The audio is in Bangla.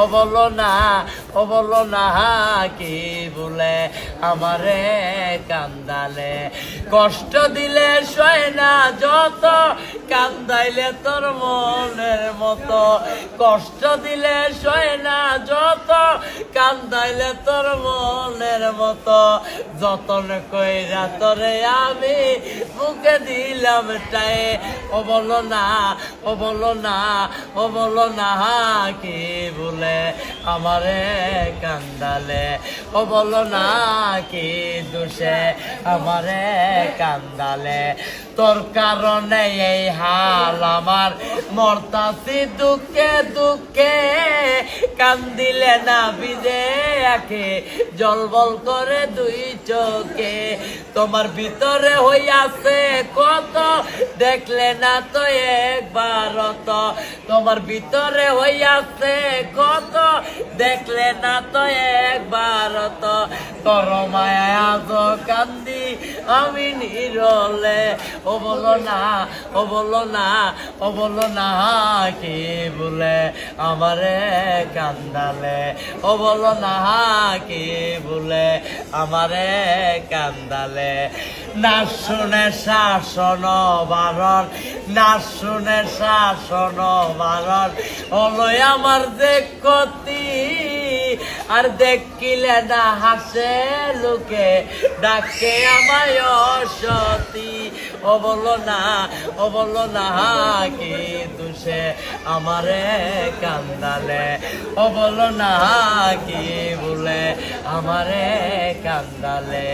ও বলো না, ও বলো না, কি বলে আমারে কান্দালে? কষ্ট দিলে সয় না যত, কান্দাইলে তোর মনের মতো। কষ্ট দিলে সয় না যত, কান্দাইলে তোর মনের মতো। যতন কইরা তোরে আমি মুখে দিলাম টাই ও বলো না, ও বলো না, ও বলো না কি বলে আমারে কান্দালে। ও বলো না কি দোষে আমারে কান্দালে। তোর কারণে এই হাল আমার মরতাছি দুঃখে দুঃখে। কান্দিলে না বিদে জল জলবল করে দুই চোখে। তোমার ভিতরে হইয়াছে কত, দেখলে না তো একবার তো তোমার ভিতরে হইয়াছে কত, দেখলে না তো তো তোর কান্দি, আমি নিরলে। ও বলো না, ও বলো না, ও বলো না, কি বলে আমারে কান্দালে? ও বলো না, কি বলে আমারে কান্দালে? না শুনে শাসন বারণ, না শুনে শাসন বারণ, হলো আমার যে ক্ষতি আর দেখিলে না হাসে লোকে, ডাকে আমায় সতী ও বলো না, ও বলো না কি দুষে আমারে কান্দালে। ও বলো না কি বলে আমারে কান্দালে।